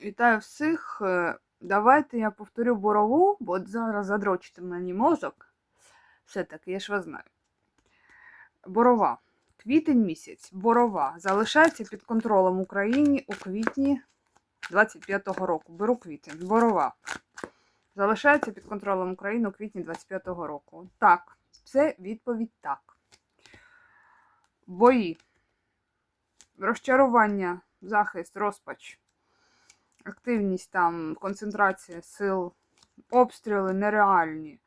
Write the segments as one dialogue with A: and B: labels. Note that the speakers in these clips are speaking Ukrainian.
A: Вітаю всіх. Е, Давайте я повторю борову, бо зараз задрочити мені мозок. Все-таки, я ж вас знаю. Борова. Квітень місяць. Борова. Залишається під контролем України у квітні 25-го року. Беру квітень. Борова. Залишається під контролем України у квітні 25-го року. Так, це відповідь так. Бої. Розчарування, захист, розпач активність там, концентрація сил, обстріли нереальні,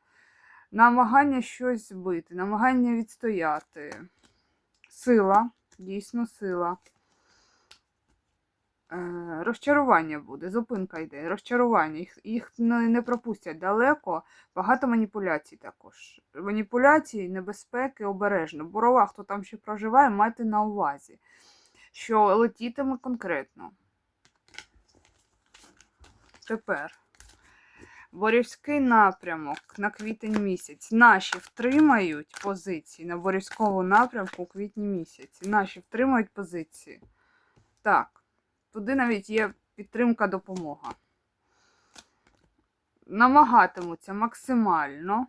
A: намагання щось збити, намагання відстояти. Сила, дійсно сила. Е, Розчарування буде, зупинка йде, розчарування. Їх, їх не, пропустять далеко. Багато маніпуляцій також. Маніпуляції, небезпеки, обережно. Борова, хто там ще проживає, майте на увазі, що летітиме конкретно. Тепер. Борівський напрямок на квітень місяць. Наші втримають позиції на Борівському напрямку у квітні місяці. Наші втримають позиції. Так, туди навіть є підтримка, допомога. Намагатимуться максимально.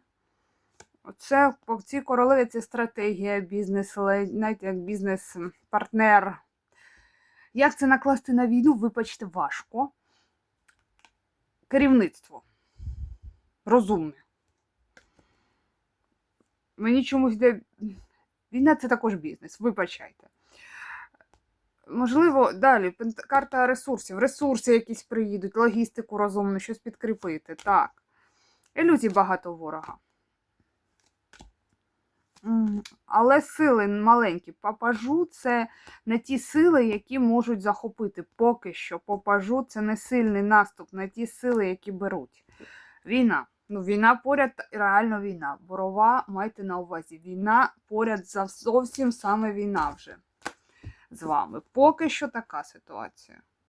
A: Оце по цій королеві це стратегія, бізнес, навіть як бізнес-партнер. Як це накласти на війну, вибачте, важко керівництво. Розумне. Мені чомусь йде. Війна це також бізнес, вибачайте. Можливо, далі карта ресурсів. Ресурси якісь приїдуть, логістику розумну, щось підкріпити. Так. Ілюзій багато ворога. Але сили маленькі. Папажу це не ті сили, які можуть захопити. Поки що попажу це не сильний наступ на ті сили, які беруть. Війна. Ну, війна поряд, реально війна. Борова, майте на увазі. Війна поряд за зовсім саме війна вже з вами. Поки що така ситуація.